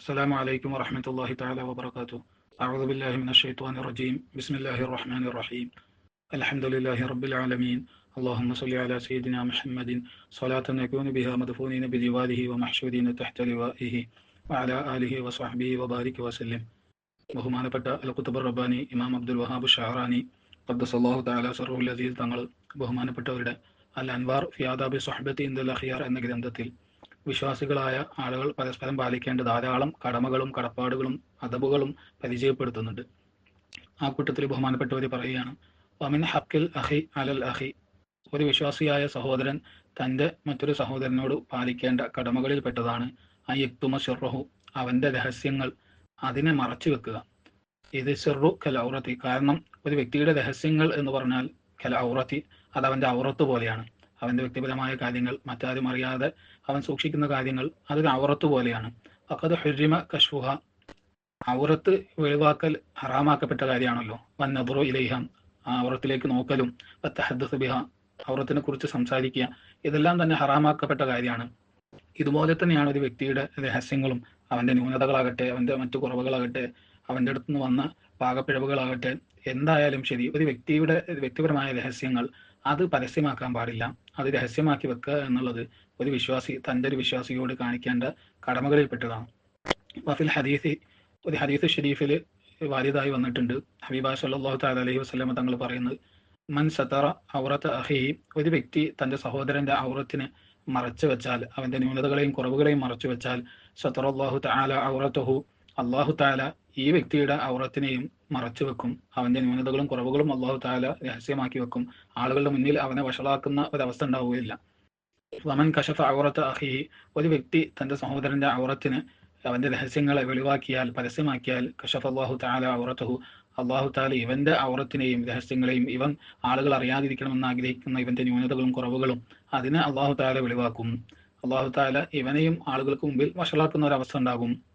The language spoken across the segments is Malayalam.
السلام عليكم ورحمة الله تعالى وبركاته أعوذ بالله من الشيطان الرجيم بسم الله الرحمن الرحيم الحمد لله رب العالمين اللهم صل على سيدنا محمد صلاة نكون بها مدفونين بجواره ومحشودين تحت لوائه وعلى آله وصحبه وبارك وسلم ബഹുമാനപ്പെട്ട അൽക്കുത്തബർ റബ്ബാനി ഇമാം അബ്ദുൽ വഹാബ് ഷഹറാനി അബ്ദുസല്ലാഹു താല സറുൽ അസീസ് തങ്ങൾ ബഹുമാനപ്പെട്ടവരുടെ അൽ അൻവാർ ഫിയാദാബി സൊഹബത്തി ഇന്ദൽ അഖിയാർ എന്ന ഗ്രന്ഥത്തിൽ വിശ്വാസികളായ ആളുകൾ പരസ്പരം പാലിക്കേണ്ട ധാരാളം കടമകളും കടപ്പാടുകളും അതബുകളും പരിചയപ്പെടുത്തുന്നുണ്ട്. ആ കൂട്ടത്തിൽ ബഹുമാനപ്പെട്ടവർ പറയുകയാണ് വമിൻ ഹക്കിൽ അഹി അലൽ അഹി. ഒരു വിശ്വാസിയായ സഹോദരൻ തന്റെ മറ്റൊരു സഹോദരനോട് പാലിക്കേണ്ട കടമകളിൽ പെട്ടതാണ്. ആ യക്തുമ ഷെറഹു അവന്റെ രഹസ്യങ്ങൾ അതിനെ മറച്ചു വെക്കുക. ഇത് ഷെറു കൽ ഔറത്തി. കാരണം ഒരു വ്യക്തിയുടെ രഹസ്യങ്ങൾ എന്ന് പറഞ്ഞാൽ കൽ ഔറത്തി അത് ഔറത്ത് പോലെയാണ്. അവന്റെ വ്യക്തിപരമായ കാര്യങ്ങൾ മറ്റാരും അറിയാതെ അവൻ സൂക്ഷിക്കുന്ന കാര്യങ്ങൾ അതൊരു ഔറത്ത് പോലെയാണ്. അക്കത് ഹുരിമ കഷ്ഫുഹ ഔറത്ത് വെളിവാക്കൽ ഹറാമാക്കപ്പെട്ട കാര്യമാണല്ലോ. വൻ നബറു ഇലൈഹം ഔറത്തിലേക്ക് നോക്കലും തഹദ്ദസ് ബിഹ. ഔറത്തിനെ കുറിച്ച് സംസാരിക്കുക ഇതെല്ലാം തന്നെ ഹറാമാക്കപ്പെട്ട കാര്യമാണ്. ഇതുപോലെ തന്നെയാണ് ഒരു വ്യക്തിയുടെ രഹസ്യങ്ങളും. അവന്റെ ന്യൂനതകളാകട്ടെ അവന്റെ മറ്റു കുറവുകളാകട്ടെ അവന്റെ അടുത്തുനിന്ന് വന്ന പാകപ്പിഴവുകളാകട്ടെ എന്തായാലും ശരി. ഒരു വ്യക്തിയുടെ വ്യക്തിപരമായ രഹസ്യങ്ങൾ അത് പരസ്യമാക്കാൻ പാടില്ല. അത് രഹസ്യമാക്കി വെക്കുക എന്നുള്ളത് ഒരു വിശ്വാസി തന്റെ ഒരു വിശ്വാസിയോട് കാണിക്കേണ്ട കടമകളിൽപ്പെട്ടതാണ്. വഫിൽ ഹദീസി ഒരു ഹദീസ് ഷെരീഫിൽ വാരിതായി വന്നിട്ടുണ്ട്. ഹബീബ സല്ലാഹു താല അലൈഹി വസ്ലമ തങ്ങൾ പറയുന്നത് മൻ സത്തറ ഔറത്ത് അഹി ഒരു വ്യക്തി തന്റെ സഹോദരന്റെ ഔറത്തിന് മറച്ചു വെച്ചാൽ അവന്റെ ന്യൂനതകളെയും കുറവുകളെയും മറച്ചു വെച്ചാൽ സത്തറല്ലാഹു താല ഔറത്തുഹു അള്ളാഹു താല ഈ വ്യക്തിയുടെ ഔറത്തിനെയും മറച്ചു വെക്കും. അവന്റെ ന്യൂനതകളും കുറവുകളും അള്ളാഹു താല രഹസ്യമാക്കി വെക്കും. ആളുകളുടെ മുന്നിൽ അവനെ വഷളാക്കുന്ന ഒരവസ്ഥ ഉണ്ടാവുകയില്ല. വമൻ കഷഫ ഔറത്ത് അഹി ഒരു വ്യക്തി തന്റെ സഹോദരന്റെ ഔറത്തിന് അവന്റെ രഹസ്യങ്ങളെ വെളിവാക്കിയാൽ പരസ്യമാക്കിയാൽ കഷഫ് അള്ളാഹു താല ഔറത്തുഹു. അള്ളാഹു താല ഇവന്റെ ഔറത്തിനെയും രഹസ്യങ്ങളെയും ഇവൻ ആളുകൾ അറിയാതിരിക്കണമെന്ന് ആഗ്രഹിക്കുന്ന ഇവന്റെ ന്യൂനതകളും കുറവുകളും അതിനെ അള്ളാഹു താല വെളിവാക്കും. അള്ളാഹു താല ഇവനെയും ആളുകൾക്ക് മുമ്പിൽ വഷളാക്കുന്ന ഒരവസ്ഥ ഉണ്ടാകും.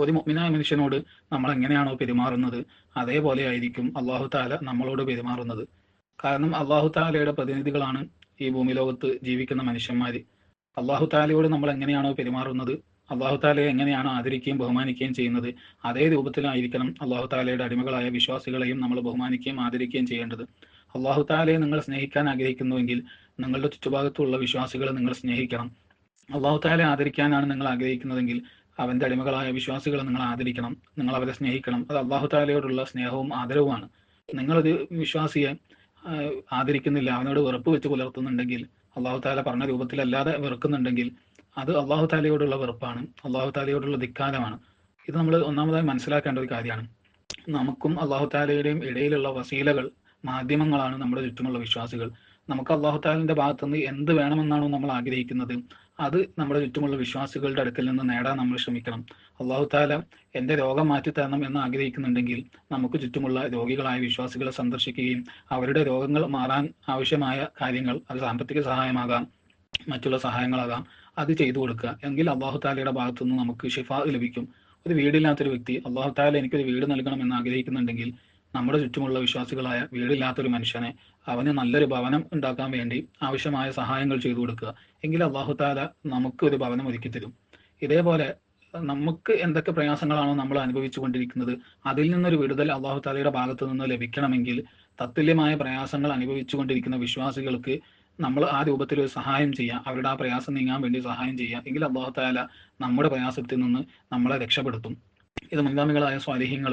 ഒരു മുഗ്മിനായ മനുഷ്യനോട് നമ്മൾ എങ്ങനെയാണോ പെരുമാറുന്നത് അതേപോലെ ആയിരിക്കും അള്ളാഹു താല നമ്മളോട് പെരുമാറുന്നത്. കാരണം അള്ളാഹു താലയുടെ പ്രതിനിധികളാണ് ഈ ഭൂമി ലോകത്ത് ജീവിക്കുന്ന മനുഷ്യന്മാര്. അള്ളാഹു താലയോട് നമ്മൾ എങ്ങനെയാണോ പെരുമാറുന്നത് അള്ളാഹു താലയെ എങ്ങനെയാണ് ആദരിക്കുകയും ബഹുമാനിക്കുകയും ചെയ്യുന്നത് അതേ രൂപത്തിലായിരിക്കണം അള്ളാഹു താലയുടെ അടിമകളായ വിശ്വാസികളെയും നമ്മൾ ബഹുമാനിക്കുകയും ആദരിക്കുകയും ചെയ്യേണ്ടത്. അള്ളാഹു താലയെ നിങ്ങൾ സ്നേഹിക്കാൻ ആഗ്രഹിക്കുന്നുവെങ്കിൽ നിങ്ങളുടെ ചുറ്റുഭാഗത്തുള്ള വിശ്വാസികളെ നിങ്ങൾ സ്നേഹിക്കണം. അള്ളാഹു താലയെ ആദരിക്കാനാണ് നിങ്ങൾ ആഗ്രഹിക്കുന്നതെങ്കിൽ അവന്റെ അടിമകളായ വിശ്വാസികളെ നിങ്ങൾ ആദരിക്കണം നിങ്ങൾ അവരെ സ്നേഹിക്കണം. അത് അള്ളാഹു താലയോടുള്ള സ്നേഹവും ആദരവുമാണ്. നിങ്ങളൊരു വിശ്വാസിയെ ആദരിക്കുന്നില്ല അവനോട് വെറുപ്പ് വെച്ച് പുലർത്തുന്നുണ്ടെങ്കിൽ അള്ളാഹു താല പറഞ്ഞ രൂപത്തിലല്ലാതെ വെറുക്കുന്നുണ്ടെങ്കിൽ അത് അള്ളാഹു താലയോടുള്ള വെറുപ്പാണ് അള്ളാഹു താലയോടുള്ള ധിക്കാരമാണ്. ഇത് നമ്മൾ ഒന്നാമതായി മനസ്സിലാക്കേണ്ട ഒരു കാര്യമാണ്. നമുക്കും അള്ളാഹു താലയുടെയും ഇടയിലുള്ള വസീലകൾ മാധ്യമങ്ങളാണ് നമ്മുടെ ചുറ്റുമുള്ള വിശ്വാസികൾ. നമുക്ക് അള്ളാഹു താലിന്റെ ഭാഗത്തുനിന്ന് എന്ത് വേണമെന്നാണോ നമ്മൾ ആഗ്രഹിക്കുന്നത് അത് നമ്മുടെ ചുറ്റുമുള്ള വിശ്വാസികളുടെ അടുക്കൽ നിന്ന് നേടാൻ നമ്മൾ ശ്രമിക്കണം. അള്ളാഹു താല എന്റെ രോഗം മാറ്റി തരണം എന്ന് ആഗ്രഹിക്കുന്നുണ്ടെങ്കിൽ നമുക്ക് ചുറ്റുമുള്ള രോഗികളായ വിശ്വാസികളെ സന്ദർശിക്കുകയും അവരുടെ രോഗങ്ങൾ മാറാൻ ആവശ്യമായ കാര്യങ്ങൾ അത് സാമ്പത്തിക സഹായമാകാം മറ്റുള്ള സഹായങ്ങളാകാം അത് ചെയ്തു കൊടുക്കുക. എങ്കിൽ അള്ളാഹു താലയുടെ ഭാഗത്തു നിന്ന് നമുക്ക് ഷിഫ ലഭിക്കും. ഒരു വീടില്ലാത്തൊരു വ്യക്തി അള്ളാഹു താല എനിക്കൊരു വീട് നൽകണം എന്ന് ആഗ്രഹിക്കുന്നുണ്ടെങ്കിൽ നമ്മുടെ ചുറ്റുമുള്ള വിശ്വാസികളായ വീടില്ലാത്തൊരു മനുഷ്യനെ അവന് നല്ലൊരു ഭവനം ഉണ്ടാക്കാൻ വേണ്ടി ആവശ്യമായ സഹായങ്ങൾ ചെയ്തു കൊടുക്കുക. എങ്കിൽ അള്ളാഹു താല നമുക്ക് ഒരു ഭവനം ഒരുക്കി തരും. ഇതേപോലെ നമുക്ക് എന്തൊക്കെ പ്രയാസങ്ങളാണോ നമ്മൾ അനുഭവിച്ചു കൊണ്ടിരിക്കുന്നത് അതിൽ നിന്നൊരു വിടുതൽ അള്ളാഹു താലയുടെ ഭാഗത്തു നിന്ന് ലഭിക്കണമെങ്കിൽ തത്തുല്യമായ പ്രയാസങ്ങൾ അനുഭവിച്ചു കൊണ്ടിരിക്കുന്ന വിശ്വാസികൾക്ക് നമ്മൾ ആ രൂപത്തിൽ ഒരു സഹായം ചെയ്യാം. അവരുടെ ആ പ്രയാസം നീങ്ങാൻ വേണ്ടി സഹായം ചെയ്യാം. എങ്കിൽ അള്ളാഹു താല നമ്മുടെ പ്രയാസത്തിൽ നിന്ന് നമ്മളെ രക്ഷപ്പെടുത്തും. ഇത് മുൻഗാമികളായ സ്വാലിഹ്യങ്ങൾ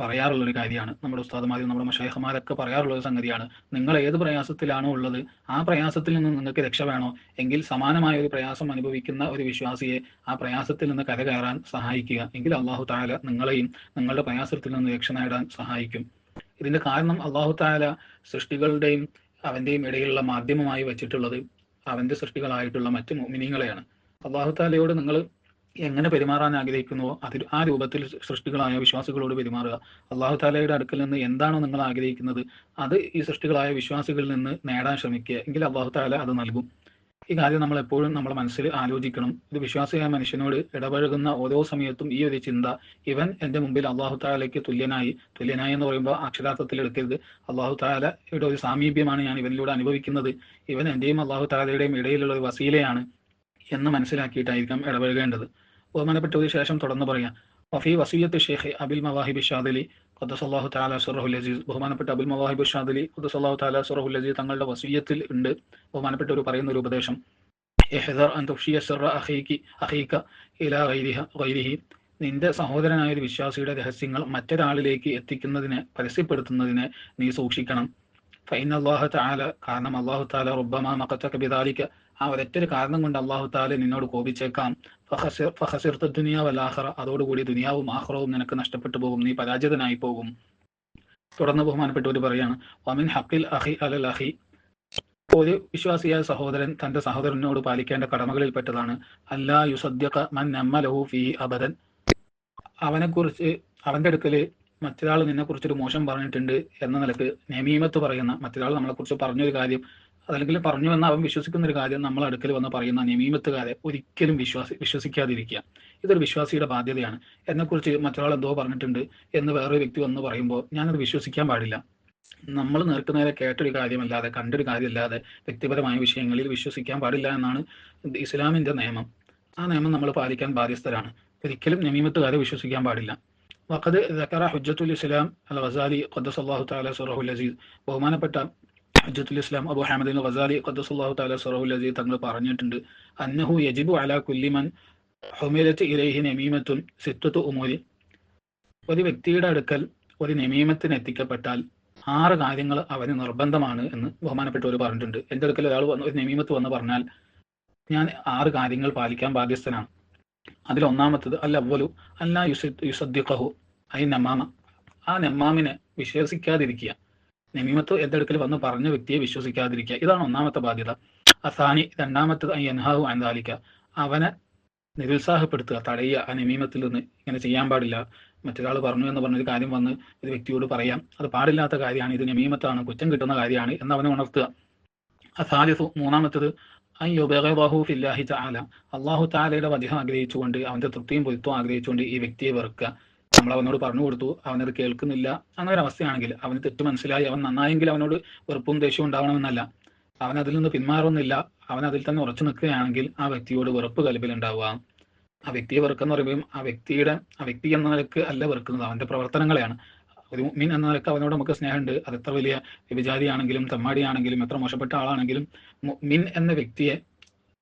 പറയാറുള്ള ഒരു കാര്യമാണ്. നമ്മുടെ ഉസ്താദുമാരും നമ്മുടെ മഷേഹമാരൊക്കെ പറയാറുള്ള ഒരു സംഗതിയാണ്. നിങ്ങൾ ഏത് പ്രയാസത്തിലാണോ ഉള്ളത് ആ പ്രയാസത്തിൽ നിന്ന് നിങ്ങൾക്ക് രക്ഷ വേണോ? എങ്കിൽ സമാനമായ ഒരു പ്രയാസം അനുഭവിക്കുന്ന ഒരു വിശ്വാസിയെ ആ പ്രയാസത്തിൽ നിന്ന് കരകയറാൻ സഹായിക്കുക. എങ്കിൽ അള്ളാഹു താല നിങ്ങളെയും നിങ്ങളുടെ പ്രയാസത്തിൽ നിന്ന് രക്ഷ നേടാൻ സഹായിക്കും. ഇതിന്റെ കാരണം അള്ളാഹു താല സൃഷ്ടികളുടെയും അവന്റെയും ഇടയിലുള്ള മാധ്യമമായി വെച്ചിട്ടുള്ളത് അവന്റെ സൃഷ്ടികളായിട്ടുള്ള മറ്റു മിനിങ്ങളെയാണ് അള്ളാഹു താലയോട് നിങ്ങൾ എങ്ങനെ പെരുമാറാൻ ആഗ്രഹിക്കുന്നുവോ അതിൽ ആ രൂപത്തിൽ സൃഷ്ടികളായ വിശ്വാസികളോട് പെരുമാറുക. അള്ളാഹു താലയുടെ അടുക്കൽ നിന്ന് എന്താണോ നിങ്ങൾ ആഗ്രഹിക്കുന്നത് അത് ഈ സൃഷ്ടികളായ വിശ്വാസികളിൽ നിന്ന് നേടാൻ ശ്രമിക്കുക. എങ്കിൽ അള്ളാഹു താല അത് നൽകും. ഈ കാര്യം നമ്മൾ എപ്പോഴും നമ്മുടെ മനസ്സിൽ ആലോചിക്കണം. ഇത് വിശ്വാസിയായ മനുഷ്യനോട് ഇടപഴകുന്ന ഓരോ സമയത്തും ഈ ഒരു ചിന്ത ഇവൻ എന്റെ മുമ്പിൽ അള്ളാഹു താലയ്ക്ക് തുല്യനായി തുല്യനായി എന്ന് പറയുമ്പോൾ അക്ഷരാർത്ഥത്തിൽ എടുക്കരുത്. അള്ളാഹു താലയുടെ ഒരു സാമീപ്യമാണ് ഞാൻ ഇവനിലൂടെ അനുഭവിക്കുന്നത്. ഇവൻ എന്റെയും അള്ളാഹു താലയുടെയും ഇടയിലുള്ള ഒരു വസീലയാണ് എന്ന് മനസ്സിലാക്കിയിട്ടായിരിക്കാം ഇടപഴകേണ്ടത്. ബഹുമാനപ്പെട്ട ശേഷം തുടർന്ന് പറയാം. വഫി വസീയത്ത് ഷെയ്ഖ് അബിൽ മവാഹിബ് ഷാദിലി ഖദ്സല്ലാഹു താല സുറഹുൽ അസീസ് ബഹുമാനപ്പെട്ട അബുൽ മവാഹിബ് ഷാദിലി ഖദ്സല്ലാഹു താല സുറഹുൽ അസീസ് തങ്ങളുടെ വസീയത്തിൽ ഉണ്ട്. ബഹുമാനപ്പെട്ട ഒരു പറയുന്ന ഒരു ഉപദേശം അൻ ഇലാ ഗൈരിഹ നിന്റെ സഹോദരനായ ഒരു വിശ്വാസിയുടെ രഹസ്യങ്ങൾ മറ്റൊരാളിലേക്ക് എത്തിക്കുന്നതിനെ പരസ്യപ്പെടുത്തുന്നതിനെ നീ സൂക്ഷിക്കണം. ഫൈൻ അള്ളാഹു താല കാരണം അള്ളാഹു താല റുബമ മക്കത്തക്ക ബിദാലിക്ക് ആ ഒരൊറ്റൊരു കാരണം കൊണ്ട് അള്ളാഹു താല നിന്നോട് കോപിച്ചേക്കാം. ഫഹസിർ ഫഹസിർത്ത ദുനിയാവ് അല്ലാഹറ അതോടുകൂടി ദുനിയാവും ആഹ്റവും നിനക്ക് നഷ്ടപ്പെട്ടു പോകും. നീ പരാജിതനായി പോകും. തുടർന്ന് ബഹുമാനപ്പെട്ടവർ പറയാണ് വമിൻ ഹക്കിൽ അഹി അലൽ അഹി. ഒരു വിശ്വാസിയായ സഹോദരൻ തന്റെ സഹോദരനോട് പാലിക്കേണ്ട കടമകളിൽ പെട്ടതാണ്. അല്ലാ യുസദ്യക മൻ നമ്മലഹു ഫീ അബദൻ. അവനെക്കുറിച്ച് അവന്റെ അടുക്കൽ മറ്റൊരാൾ നിന്നെ കുറിച്ചൊരു മോശം പറഞ്ഞിട്ടുണ്ട് എന്ന നിലയ്ക്ക് നമീമത്ത് പറയുന്ന മറ്റൊരാൾ നമ്മളെ കുറിച്ച് പറഞ്ഞൊരു കാര്യം അതല്ലെങ്കിൽ പറഞ്ഞു വന്ന അവൻ വിശ്വസിക്കുന്ന ഒരു കാര്യം നമ്മൾ അടുക്കൽ വന്ന് പറയുന്ന നമീമത്തുകാരെ ഒരിക്കലും വിശ്വാസി വിശ്വസിക്കാതിരിക്കുക. ഇതൊരു വിശ്വാസിയുടെ ബാധ്യതയാണ്. എന്നെക്കുറിച്ച് മറ്റൊരാൾ എന്തോ പറഞ്ഞിട്ടുണ്ട് എന്ന് വേറൊരു വ്യക്തി വന്ന് പറയുമ്പോൾ ഞാനത് വിശ്വസിക്കാൻ പാടില്ല. നമ്മൾ നേർക്കുന്നതിനെ കേട്ടൊരു കാര്യമല്ലാതെ കണ്ടൊരു കാര്യമല്ലാതെ വ്യക്തിപരമായ വിഷയങ്ങളിൽ വിശ്വസിക്കാൻ പാടില്ല എന്നാണ് ഇസ്ലാമിന്റെ നിയമം. ആ നിയമം നമ്മൾ പാലിക്കാൻ ബാധ്യസ്ഥരാണ്. ഒരിക്കലും നമീമത്തുകാരെ വിശ്വസിക്കാൻ പാടില്ല. വഖദ് ദക്കറ ഹുജ്ജത്തുൽ ഇസ്ലാം അൽ ഗസാലി ഖദ്ദസ് അള്ളാഹു താല സുറഹുൽ അസീസ്. ബഹുമാനപ്പെട്ട ഹുജ്ജത്തുൽ ഇസ്ലാം അബു ഹാമദിൻ ഗസാലി ഖദ്സുല്ലാഹു താല സുറഹുൽ അസീസ് തങ്ങൾ പറഞ്ഞിട്ടുണ്ട്. അന്നഹു യജിബു അല കുല്ലിമൻ ഹുമിലത്ത് ഇലൈഹി നമീമത്തുൻ സിത്വത്തു ഉമൂരി. ഒരു വ്യക്തിയുടെ അടുക്കൽ ഒരു നമീമത്തിന് എത്തിക്കപ്പെട്ടാൽ ആറ് കാര്യങ്ങൾ അവന് നിർബന്ധമാണ് എന്ന് ബഹുമാനപ്പെട്ടവർ പറഞ്ഞിട്ടുണ്ട്. എന്റെ അടുക്കൽ ഒരാൾ വന്ന് ഒരു നമീമത്ത് വന്ന് പറഞ്ഞാൽ ഞാൻ ആറ് കാര്യങ്ങൾ പാലിക്കാൻ ബാധ്യസ്ഥനാണ്. അതിൽ ഒന്നാമത്തത് അല്ല അവലു അല്ല യുസ യുസദ്ദിഖഹു ഐ നമാമ ആ നമാമിനെ വിശ്വസിക്കാതിരിക്കുക. നമീമത്ത് എന്തെടുക്കൽ വന്ന് പറഞ്ഞ വ്യക്തിയെ വിശ്വസിക്കാതിരിക്കുക. ഇതാണ് ഒന്നാമത്തെ ബാധ്യത. അസാനി രണ്ടാമത്തത് അൻഹാഹു അനുദാലിക്ക അവനെ നിരുത്സാഹപ്പെടുത്തുക തടയുക. ആ നമീമത്തിൽ നിന്ന് ഇങ്ങനെ ചെയ്യാൻ പാടില്ല. മറ്റൊരാൾ പറഞ്ഞു എന്ന് പറഞ്ഞൊരു കാര്യം വന്ന് ഒരു വ്യക്തിയോട് പറയാം. അത് പാടില്ലാത്ത കാര്യമാണ്. ഇത് നമീമത്താണ്. കുറ്റം കിട്ടുന്ന കാര്യമാണ് എന്ന് അവനെ ഉണർത്തുക. അസാലിസു മൂന്നാമത്തത് അയ്യുബാഹു ഫില്ലാഹി ചാല അള്ളാഹു താലയുടെ വധികം ആഗ്രഹിച്ചുകൊണ്ട് അവന്റെ തൃപ്തിയും പൊരുത്തവും ആഗ്രഹിച്ചുകൊണ്ട് ഈ വ്യക്തിയെ വെറുക്കുക. നമ്മൾ അവനോട് പറഞ്ഞു കൊടുത്തു. അവനത് കേൾക്കുന്നില്ല. അവസ്ഥയാണെങ്കിൽ അവന് തെറ്റ് മനസ്സിലായി. അവൻ നന്നായെങ്കിൽ അവനോട് വെറുപ്പും ദേഷ്യവും ഉണ്ടാവണമെന്നല്ല. അവൻ അതിൽ നിന്ന് പിന്മാറുന്നില്ല. അവൻ അതിൽ തന്നെ ഉറച്ചു നിൽക്കുകയാണെങ്കിൽ ആ വ്യക്തിയോട് വെറുപ്പ് കൽബിൽ ഉണ്ടാവുക ആ വ്യക്തിയെ വെറുക്കെന്ന് പറയുമ്പോൾ ആ വ്യക്തിയുടെ ആ വ്യക്തി എന്ന നിലയ്ക്ക് അല്ല വെറുക്കുന്നത്. അവന്റെ പ്രവർത്തനങ്ങളെയാണ്. ഒരു മീൻ എന്ന നിലയ്ക്ക് അവനോട് നമുക്ക് സ്നേഹമുണ്ട്. അത് എത്ര വലിയ വ്യഭിചാരിയാണെങ്കിലും തെമ്മാടിയാണെങ്കിലും എത്ര മോശപ്പെട്ട ആളാണെങ്കിലും മിൻ എന്ന വ്യക്തിയെ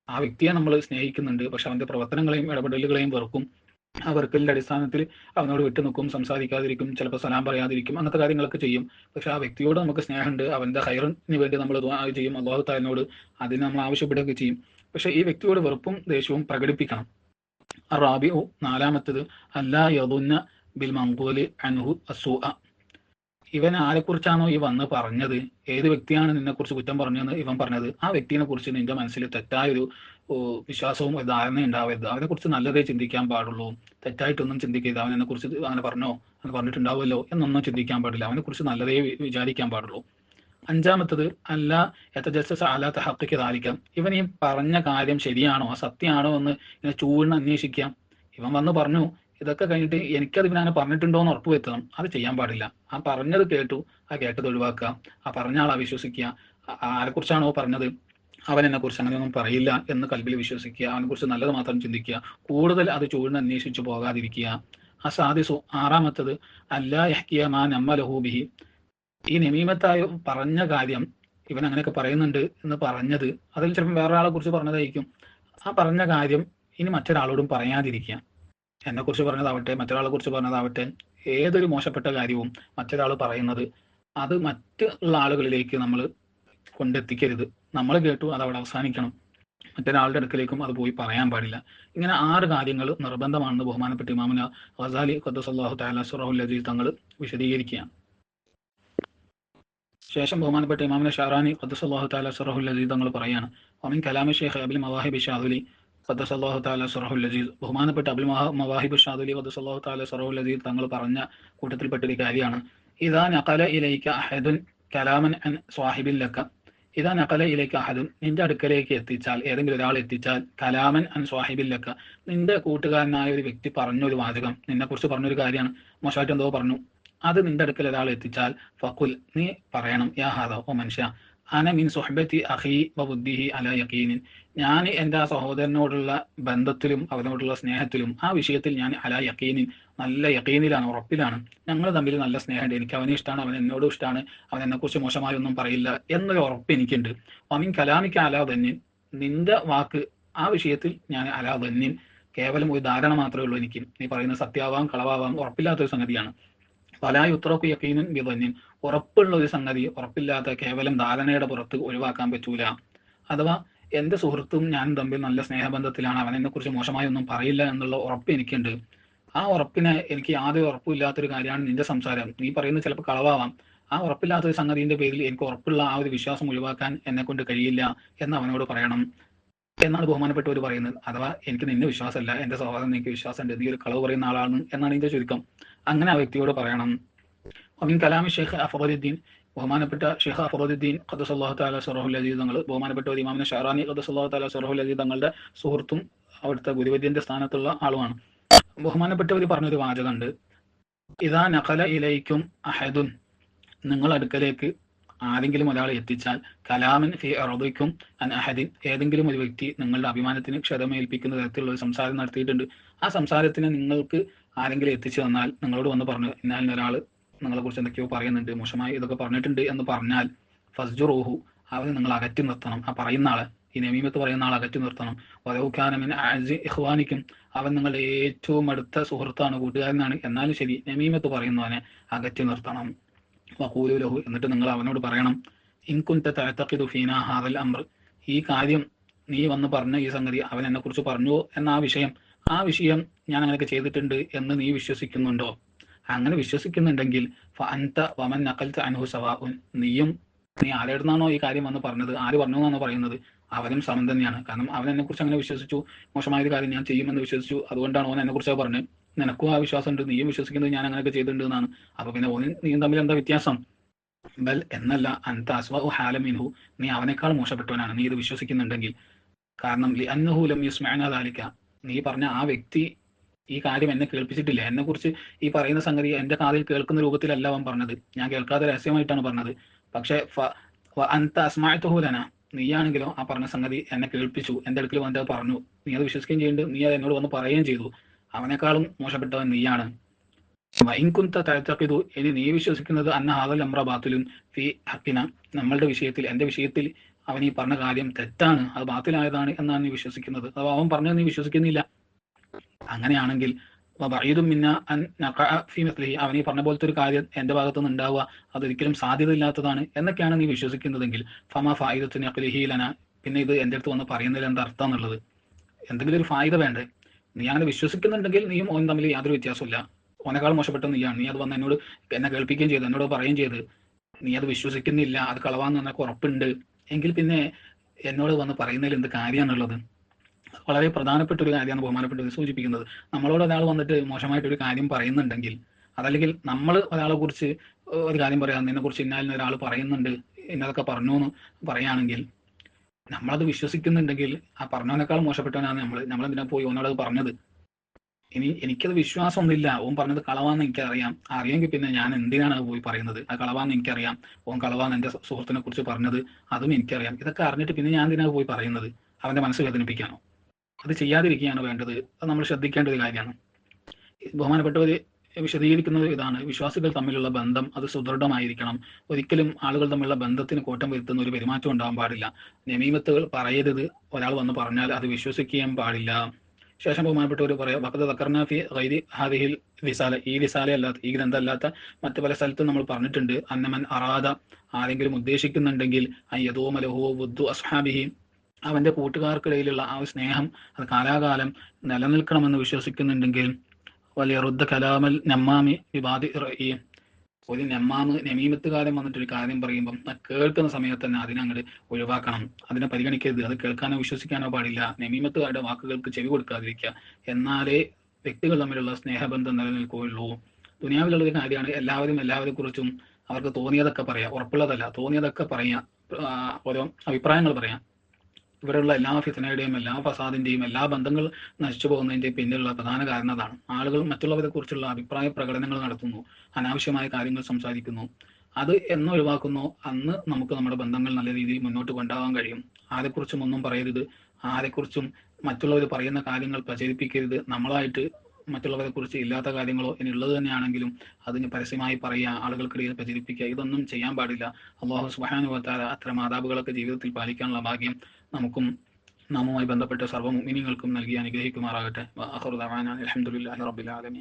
ആ വ്യക്തിയെ നമ്മൾ സ്നേഹിക്കുന്നുണ്ട്. പക്ഷെ അവന്റെ പ്രവർത്തനങ്ങളെയും ഇടപെടലുകളെയും വെറുക്കും. ആ വെറുക്കലിന്റെ അടിസ്ഥാനത്തിൽ അവനോട് വിട്ടു നിൽക്കും സംസാരിക്കാതിരിക്കും ചിലപ്പോൾ സലാം പറയാതിരിക്കും അങ്ങനത്തെ കാര്യങ്ങളൊക്കെ ചെയ്യും. പക്ഷെ ആ വ്യക്തിയോട് നമുക്ക് സ്നേഹമുണ്ട് അവന്റെ ഹൈറിന് വേണ്ടി നമ്മൾ ചെയ്യും അള്ളാഹു താലിനോട് അതിന് നമ്മൾ ആവശ്യപ്പെടുകയൊക്കെ ചെയ്യും. പക്ഷെ ഈ വ്യക്തിയോട് വെറുപ്പും ദേഷ്യവും പ്രകടിപ്പിക്കണം. റാബിഉ നാലാമത്തത് അല്ലാ യദുന്ന ബിൽ മംഗോലി അൻഹു അസൂ ഇവൻ ആരെക്കുറിച്ചാണോ ഈ വന്ന് പറഞ്ഞത്? ഏത് വ്യക്തിയാണ് നിന്നെ കുറിച്ച് കുറ്റം പറഞ്ഞതെന്ന് ഇവൻ പറഞ്ഞത്? ആ വ്യക്തിനെ കുറിച്ച് നിന്റെ മനസ്സിൽ തെറ്റായൊരു വിശ്വാസവും ധാരണ ഉണ്ടാവരുത്. അവനെ കുറിച്ച് നല്ലതേ ചിന്തിക്കാൻ പാടുള്ളൂ. തെറ്റായിട്ടൊന്നും ചിന്തിക്കരുത്. അവൻ എന്നെ കുറിച്ച് അങ്ങനെ പറഞ്ഞോ? അങ്ങനെ പറഞ്ഞിട്ടുണ്ടാവുമല്ലോ എന്നൊന്നും ചിന്തിക്കാൻ പാടില്ല. അവനെ കുറിച്ച് നല്ലതേ വിചാരിക്കാൻ പാടുള്ളൂ. അഞ്ചാമത്തത് അല്ല എത്തജസ്സ അല്ലാത്ത ഹക്കിക്ക് താലിക്കാം ഇവൻ ഈ പറഞ്ഞ കാര്യം ശരിയാണോ? സത്യമാണോ എന്ന് ഇങ്ങനെ ചൂടിന് അന്വേഷിക്കാം. ഇവൻ വന്ന് പറഞ്ഞു ഇതൊക്കെ കഴിഞ്ഞിട്ട് എനിക്കത് പിന്നെ അങ്ങനെ പറഞ്ഞിട്ടുണ്ടോ എന്ന് ഉറപ്പുവരുത്തണം. അത് ചെയ്യാൻ പാടില്ല. ആ പറഞ്ഞത് കേട്ടു ആ കേട്ടത് ഒഴിവാക്കുക ആ പറഞ്ഞ ആളെ വിശ്വസിക്കുക ആരെക്കുറിച്ചാണോ പറഞ്ഞത്? അവൻ എന്നെ കുറിച്ച് അങ്ങനെയൊന്നും പറയില്ല എന്ന് കൽബിൽ വിശ്വസിക്കുക അവനെ കുറിച്ച് നല്ലത് മാത്രം ചിന്തിക്കുക കൂടുതൽ അത് ചൂടിന് അന്വേഷിച്ച് പോകാതിരിക്കുക. ആ സാധിസു ആറാമത്തത് അല്ലാ യഹ്കിയ മാ നമ്മലഹൂബിഹി ഈ നമീമത്തായ പറഞ്ഞ കാര്യം ഇവൻ അങ്ങനെയൊക്കെ പറയുന്നുണ്ട് എന്ന് പറഞ്ഞത് അതിൽ ചിലപ്പോൾ വേറൊരാളെ കുറിച്ച് പറഞ്ഞതായിരിക്കും. ആ പറഞ്ഞ കാര്യം ഇനി മറ്റൊരാളോടും പറയാതിരിക്കുക. എന്നെ കുറിച്ച് പറഞ്ഞതാവട്ടെ മറ്റൊരാളെ കുറിച്ച് പറഞ്ഞതാവട്ടെ ഏതൊരു മോശപ്പെട്ട കാര്യവും മറ്റൊരാൾ പറയുന്നത് അത് മറ്റുള്ള ആളുകളിലേക്ക് നമ്മൾ കൊണ്ടെത്തിക്കരുത്. നമ്മൾ കേട്ടു അത് അവിടെ അവസാനിക്കണം. മറ്റൊരാളുടെ അടുക്കലേക്കും അത് പോയി പറയാൻ പാടില്ല. ഇങ്ങനെ ആറ് കാര്യങ്ങൾ നിർബന്ധമാണെന്ന് ബഹുമാനപ്പെട്ട ഇമാമുന വസാലി ഖദ്ദസല്ലാഹു താല സുറഹുൽ അജീസ് തങ്ങൾ വിശദീകരിക്കുകയാണ്. ശേഷം ബഹുമാനപ്പെട്ട ഇമാമിന ഷാറാനി ഖദ്ദസല്ലാഹു താല സുറഹുൽ അജീസ് തങ്ങൾ പറയാണ് അമിൻ കലാമി ഷെയ്ഖ് അബിൽ മവാഹിബ് ഷാദുലി ഖദ്ദസല്ലാഹു താല സുറഹുൽ അജീസ് ബഹുമാനപ്പെട്ട അബുൽ മവാഹിബ് ഷാദുലി ഖദ്ദസല്ലാഹു താല സറഹുൽ അജീദ് തങ്ങൾ പറഞ്ഞ കൂട്ടത്തിൽപ്പെട്ട ഒരു കാര്യമാണ്. ഇതാ നഖല ഇലൈക അഹദുൻ കലാമൻ അൻ സ്വാഹിബിൻ ലക്ക. ഇതാ നഖല ഇലൈക അഹദുൻ നിന്റെ അടുക്കലേക്ക് എത്തിച്ചാൽ ഏതെങ്കിലും ഒരാൾ എത്തിച്ചാൽ കലാമൻ അൻ സ്വാഹിബിൻ ലക്ക. നിന്റെ കൂട്ടുകാരനായ ഒരു വ്യക്തി പറഞ്ഞൊരു വാചകം നിന്നെ കുറിച്ച് പറഞ്ഞൊരു കാര്യമാണ്. മോശമായിട്ട് എന്തോ പറഞ്ഞു. അത് നിന്റെ അടുക്കൽ ഒരാൾ എത്തിച്ചാൽ ഫക്കുൽ നീ പറയണം യാ ഹാദ ഓ മനുഷ്യ. അന മിൻ സുഹബത്തി അഹി ബുദ്ധിഹി അല യക്കീനിൻ ഞാൻ എന്റെ ആ സഹോദരനോടുള്ള ബന്ധത്തിലും അവനോടുള്ള സ്നേഹത്തിലും ആ വിഷയത്തിൽ ഞാൻ അല യക്കീനിൻ നല്ല യക്കീനിലാണ് ഉറപ്പിലാണ്. ഞങ്ങൾ തമ്മിൽ നല്ല സ്നേഹമുണ്ട്. എനിക്ക് അവനെ ഇഷ്ടമാണ് അവൻ എന്നോടും ഇഷ്ടമാണ് അവൻ എന്നെക്കുറിച്ച് മോശമായി ഒന്നും പറയില്ല എന്നൊരു ഉറപ്പ് എനിക്കുണ്ട് അമിൻ കലാമിക്ക് അലാ ധന്യൻ നിന്റെ വാക്ക് ആ വിഷയത്തിൽ ഞാൻ അലാ ധന്യൻ കേവലം ഒരു ധാരണ മാത്രമേ ഉള്ളൂ എനിക്ക്. നീ പറയുന്ന സത്യാവാം കളവാവാം ഉറപ്പില്ലാത്തൊരു സംഗതിയാണ്. പലായുത്രക്ക് യക്കീനൻ വിതന്യൻ ഉറപ്പുള്ള ഒരു സംഗതി ഉറപ്പില്ലാത്ത കേവലം ധാരണയുടെ പുറത്ത് ഒഴിവാക്കാൻ പറ്റൂല. അഥവാ എന്റെ സുഹൃത്തും ഞാനും തമ്മിൽ നല്ല സ്നേഹബന്ധത്തിലാണ് അവൻ എന്നെക്കുറിച്ച് മോശമായി ഒന്നും പറയില്ല എന്നുള്ള ഉറപ്പ് എനിക്കുണ്ട്. ആ ഉറപ്പിന് എനിക്ക് യാതൊരു ഉറപ്പില്ലാത്തൊരു കാര്യമാണ് നിന്റെ സംസാരം. നീ പറയുന്നത് ചിലപ്പോൾ കളവാവാം. ആ ഉറപ്പില്ലാത്ത ഒരു സംഗതിന്റെ പേരിൽ എനിക്ക് ഉറപ്പുള്ള ആ ഒരു വിശ്വാസം ഒഴിവാക്കാൻ എന്നെ കൊണ്ട് കഴിയില്ല എന്ന് അവനോട് പറയണം. എന്നാണ് ബഹുമാനപ്പെട്ടവർ പറയുന്നത്. അഥവാ എനിക്ക് നിന്നെ വിശ്വാസമല്ല എന്റെ സഹോദരൻ എനിക്ക് വിശ്വാസമുണ്ട് നീ ഒരു കളവ് പറയുന്ന ആളാണ് എന്നാണ് ഇതിന്റെ ചുരുക്കം. അങ്ങനെ ആ വ്യക്തിയോട് പറയണം. അബിൻ കലാമി ഷെയ്ഖ് അഫറുദ്ദീൻ ബഹുമാനപ്പെട്ട ഷെയ്ഖ് അഫറുദ്ദീൻ ഖദസല്ലാഹു താല സറഹുൽ അജീദ് തങ്ങൾ ബഹുമാനപ്പെട്ട ഒരു ഇമാമിന് ഷഹറാനി ഖദസല്ലാഹു താല സറഹുൽ അജീദ് തങ്ങളുടെ സുഹൃത്തും അവിടുത്തെ ഗുരുവര്യന്റെ സ്ഥാനത്തുള്ള ആളുമാണ്. ബഹുമാനപ്പെട്ടവർ പറഞ്ഞൊരു വാചകമുണ്ട്. ഇതാ നഖല ഇലയിക്കും അഹദുൻ. നിങ്ങൾ അടുക്കലേക്ക് ആരെങ്കിലും ഒരാൾ എത്തിച്ചാൽ കലാമിൻ ഫി അറബിക്കും അൻ അഹദിൻ. ഏതെങ്കിലും ഒരു വ്യക്തി നിങ്ങളുടെ അഭിമാനത്തിന് ക്ഷതമേൽപ്പിക്കുന്ന തരത്തിലുള്ള ഒരു സംസാരം നടത്തിയിട്ടുണ്ട്. ആ സംസാരത്തിന് നിങ്ങൾക്ക് ആരെങ്കിലും എത്തിച്ചു തന്നാൽ നിങ്ങളോട് വന്ന് പറഞ്ഞു എന്നാൽ ഒരാൾ നിങ്ങളെ കുറിച്ച് എന്തൊക്കെയോ പറയുന്നുണ്ട് മോശമായി ഇതൊക്കെ പറഞ്ഞിട്ടുണ്ട് എന്ന് പറഞ്ഞാൽ ഫസ്ജു റോഹു അവന് നിങ്ങൾ അകറ്റി നിർത്തണം. ആ പറയുന്ന ആളെ ഈ നമീമത്ത് പറയുന്ന ആൾ അകറ്റി നിർത്തണം. വരവുഖാനമിന് ആജി ഇഹ്വാനിക്കും അവൻ നിങ്ങളുടെ ഏറ്റവും അടുത്ത സുഹൃത്താണ് കൂട്ടുകാരനാണ്. എന്നാലും ശരി നമീമത്ത് പറയുന്നവനെ അകറ്റി നിർത്തണം. വഖൂലു ലഹു എന്നിട്ട് നിങ്ങൾ അവനോട് പറയണം ഇൻകുന്ത തഅതഖിദു ഫീന ഹാദൽ അംർ. ഈ കാര്യം നീ വന്ന് പറഞ്ഞ ഈ സംഗതി അവൻ എന്നെക്കുറിച്ച് പറഞ്ഞു എന്ന ആ വിഷയം ആ വിഷയം ഞാൻ അങ്ങനെയൊക്കെ ചെയ്തിട്ടുണ്ട് എന്ന് നീ വിശ്വസിക്കുന്നുണ്ടോ? അങ്ങനെ വിശ്വസിക്കുന്നുണ്ടെങ്കിൽ വമൻ നക്കൽത്ത് അൻഹു സവാഉൻ. നീയും നീ ആരെടുന്നാണോ ഈ കാര്യം വന്ന് പറഞ്ഞത്? ആര് പറഞ്ഞു എന്നാണോ പറയുന്നത്? അവനും സമം തന്നെയാണ്. കാരണം അവൻ എന്നെ കുറിച്ച് അങ്ങനെ വിശ്വസിച്ചു. മോശമായ ഒരു കാര്യം ഞാൻ ചെയ്യുമെന്ന് വിശ്വസിച്ചു. അതുകൊണ്ടാണ് ഓൻ എന്നെ കുറിച്ച് പറഞ്ഞത് നിനക്കും ആ വിശ്വാസം ഉണ്ട് നീയും വിശ്വസിക്കുന്നത് ഞാൻ അങ്ങനെയൊക്കെ ചെയ്തിട്ടുണ്ട് എന്നാണ്. അപ്പൊ പിന്നെ ഓനും നീയും തമ്മിൽ എന്താ വ്യത്യാസം? ബൽ എന്നല്ല അൻത അസ്വാഹു ഹാലമിൻഹു നീ അവനേക്കാൾ മോശപ്പെട്ടവനാണ്. നീ ഇത് വിശ്വസിക്കുന്നുണ്ടെങ്കിൽ. കാരണം ലി അന്നഹു ലം യുസ്മഅന ദാലിക. നീ പറഞ്ഞ ആ വ്യക്തി ഈ കാര്യം എന്നെ കേൾപ്പിച്ചിട്ടില്ല. എന്നെ കുറിച്ച് ഈ പറയുന്ന സംഗതി എന്റെ കാതിൽ കേൾക്കുന്ന രൂപത്തിലല്ല അവൻ പറഞ്ഞത്. ഞാൻ കേൾക്കാതെ രഹസ്യമായിട്ടാണ് പറഞ്ഞത്. പക്ഷെ അന്ത അസ്മായത്തുഹൂലന നീയാണെങ്കിലോ ആ പറഞ്ഞ സംഗതി എന്നെ കേൾപ്പിച്ചു. എന്റെ അടുക്കൽ വന്നത് പറഞ്ഞു. നീ അത് വിശ്വസിക്കുകയും ചെയ്യുന്നുണ്ട് നീ അത് എന്നോട് വന്ന് പറയുകയും ചെയ്തു. അവനേക്കാളും മോശപ്പെട്ടവൻ നീയാണ്. വൈകുന്ത തഴത്തക്കിതു ഇനി നീ വിശ്വസിക്കുന്നത് അന്ന ഹാദൽ അമ്ര ബാത്തുലും ഫി ഹക്കിന. നമ്മളുടെ വിഷയത്തിൽ എന്റെ വിഷയത്തിൽ അവൻ ഈ പറഞ്ഞ കാര്യം തെറ്റാണ് അത് ബാത്തിലായതാണ് എന്നാണ് നീ വിശ്വസിക്കുന്നത്. അഥവാ അവൻ പറഞ്ഞത് നീ വിശ്വസിക്കുന്നില്ല. അങ്ങനെയാണെങ്കിൽ അവൻ ഈ പറഞ്ഞ പോലത്തെ ഒരു കാര്യം എന്റെ ഭാഗത്തു നിന്ന് ഉണ്ടാവുക അതൊരിക്കലും സാധ്യതയില്ലാത്തതാണ് എന്നൊക്കെയാണ് നീ വിശ്വസിക്കുന്നതെങ്കിൽ ഫമ ഫായിദത്തിന് അഖ്ലിഹി ലന. പിന്നെ ഇത് എന്റെ അടുത്ത് വന്ന് പറയുന്നതിൽ എന്താ അർത്ഥം എന്നുള്ളത്? എന്തെങ്കിലും ഒരു ഫായിദ വേണ്ടേ? നീ അങ്ങനെ വിശ്വസിക്കുന്നുണ്ടെങ്കിൽ നീയും ഓൻ തമ്മിൽ യാതൊരു വ്യത്യാസമില്ല ഓനേക്കാൾ മോശപ്പെട്ട നീയാണ്. നീ അത് വന്ന് എന്നോട് എന്നെ കേൾപ്പിക്കുകയും ചെയ്തു എന്നോട് പറയുകയും ചെയ്ത്. നീ അത് വിശ്വസിക്കുന്നില്ല അത് കളവാന്ന് നിനക്ക് ഉറപ്പുണ്ട്. എങ്കിൽ പിന്നെ എന്നോട് വന്ന് പറയുന്നതിൽ എന്ത് കാര്യമാണുള്ളത്? വളരെ പ്രധാനപ്പെട്ട ഒരു കാര്യമാണ് ബഹുമാനപ്പെട്ട സൂചിപ്പിക്കുന്നത്. നമ്മളോട് ഒരാൾ വന്നിട്ട് മോശമായിട്ടൊരു കാര്യം പറയുന്നുണ്ടെങ്കിൽ അതല്ലെങ്കിൽ നമ്മൾ ഒരാളെ കുറിച്ച് ഒരു കാര്യം പറയാം നിന്നെ കുറിച്ച് ഇന്നാലിന് ഒരാൾ പറയുന്നുണ്ട് എന്നതൊക്കെ പറഞ്ഞു എന്ന് പറയുകയാണെങ്കിൽ നമ്മളത് വിശ്വസിക്കുന്നുണ്ടെങ്കിൽ ആ പറഞ്ഞവനേക്കാൾ മോശപ്പെട്ടവനാണ് നമ്മൾ നമ്മൾ എന്തിനാ പോയി അത് പറഞ്ഞത്? ഇനി എനിക്കത് വിശ്വാസമൊന്നുമില്ല. ഓൻ പറഞ്ഞത് കളവാന്ന് എനിക്കറിയാം. അറിയാമെങ്കിൽ പിന്നെ ഞാൻ എന്തിനാണ് അത് പോയി പറയുന്നത്? ആ കളവാന്ന് എനിക്കറിയാം. ഓൻ കളവാന്ന് എന്റെ സുഹൃത്തിനെ കുറിച്ച് പറഞ്ഞത് അതും എനിക്കറിയാം. ഇതൊക്കെ അറിഞ്ഞിട്ട് പിന്നെ ഞാൻ എന്തിനാണ് പോയി പറയുന്നത്? അവന്റെ മനസ്സ് വേദനിപ്പിക്കാനോ അത് ചെയ്യാതിരിക്കുകയാണ് വേണ്ടത്? അത് നമ്മൾ ശ്രദ്ധിക്കേണ്ട ഒരു കാര്യമാണ്. ബഹുമാനപ്പെട്ടവർ വിശദീകരിക്കുന്നത് ഇതാണ്. വിശ്വാസികൾ തമ്മിലുള്ള ബന്ധം അത് സുദൃഢമായിരിക്കണം. ഒരിക്കലും ആളുകൾ തമ്മിലുള്ള ബന്ധത്തിന് കോട്ടം വരുത്തുന്ന ഒരു പെരുമാറ്റം ഉണ്ടാവാൻ പാടില്ല. നമീമത്തുകൾ പറയരുത്. ഒരാൾ വന്ന് പറഞ്ഞാൽ അത് വിശ്വസിക്കാൻ പാടില്ല. ശേഷം ബഹുമാനപ്പെട്ടവർ പറയാം വക്കത് തക്കർനാഫി ഗൈദി ഹാദിഹിൽ വിസാല ഈ വിസാല അല്ലാത്ത ഈ ഗ്രന്ഥം അല്ലാത്ത മറ്റു പല സ്ഥലത്തും നമ്മൾ പറഞ്ഞിട്ടുണ്ട്. അന്നമൻ അറാദ ആരെങ്കിലും ഉദ്ദേശിക്കുന്നുണ്ടെങ്കിൽ അയ്യതോ മലഹോ ബുദ്ധു അസ്ഹാബിഹി അവന്റെ കൂട്ടുകാർക്കിടയിലുള്ള ആ സ്നേഹം അത് കാലാകാലം നിലനിൽക്കണമെന്ന് വിശ്വസിക്കുന്നുണ്ടെങ്കിൽ വലിയ റുദ്ധ കലാമൽ നമ്മാമി വിവാദി ഒരു നെമ്മാമ് നമീമത്തുകാരൻ വന്നിട്ട് ഒരു കാര്യം പറയുമ്പം കേൾക്കുന്ന സമയത്ത് തന്നെ അതിനങ്ങോട്ട് ഒഴിവാക്കണം. അതിനെ പരിഗണിക്കരുത്. അത് കേൾക്കാനോ വിശ്വസിക്കാനോ പാടില്ല. നെമീമത്തുകാരുടെ വാക്കുകൾക്ക് ചെവി കൊടുക്കാതിരിക്കുക. എന്നാലേ വ്യക്തികൾ തമ്മിലുള്ള സ്നേഹബന്ധം നിലനിൽക്കുകയുള്ളൂ. ദുനിയാവിലുള്ള ഒരു കാര്യമാണ് എല്ലാവരും എല്ലാവരെ കുറിച്ചും അവർക്ക് തോന്നിയതൊക്കെ പറയാം. ഉറപ്പുള്ളതല്ല. തോന്നിയതൊക്കെ പറയാം. ഓരോ അഭിപ്രായങ്ങൾ പറയാം. ഇവിടെയുള്ള എല്ലാ ഫിത്തനയുടെയും എല്ലാ ഫസാദിന്റെയും എല്ലാ ബന്ധങ്ങൾ നശിച്ചു പോകുന്നതിന്റെ പിന്നിലുള്ള പ്രധാന കാരണം അതാണ്. ആളുകൾ മറ്റുള്ളവരെ കുറിച്ചുള്ള അഭിപ്രായ പ്രകടനങ്ങൾ നടത്തുന്നു അനാവശ്യമായ കാര്യങ്ങൾ സംസാരിക്കുന്നു. അത് എന്ന് ഒഴിവാക്കുന്നു. അന്ന് നമുക്ക് നമ്മുടെ ബന്ധങ്ങൾ നല്ല രീതിയിൽ മുന്നോട്ട് കൊണ്ടുപോകാൻ കഴിയും. ആരെക്കുറിച്ചും ഒന്നും പറയരുത്. ആരെക്കുറിച്ചും മറ്റുള്ളവർ പറയുന്ന കാര്യങ്ങൾ പ്രചരിപ്പിക്കരുത്. നമ്മളായിട്ട് മറ്റുള്ളവരെ കുറിച്ച് ഇല്ലാത്ത കാര്യങ്ങളോ ഇനി ഉള്ളത് തന്നെയാണെങ്കിലും അതിന് പരസ്യമായി പറയുക ആളുകൾക്കിടയിൽ പ്രചരിപ്പിക്കുക ഇതൊന്നും ചെയ്യാൻ പാടില്ല. അള്ളാഹു സുബാനുവത്താല അത്തരം മാതാപികളൊക്കെ ജീവിതത്തിൽ പാലിക്കാനുള്ള ഭാഗ്യം നമുക്കും നാമുമായി ബന്ധപ്പെട്ട സർവ മുഅ്മിനീങ്ങൾക്കും നൽകി അനുഗ്രഹിക്കുമാറാകട്ടെ. അലഹമുല്ലാ റബ്ബിൽ ആലമീൻ.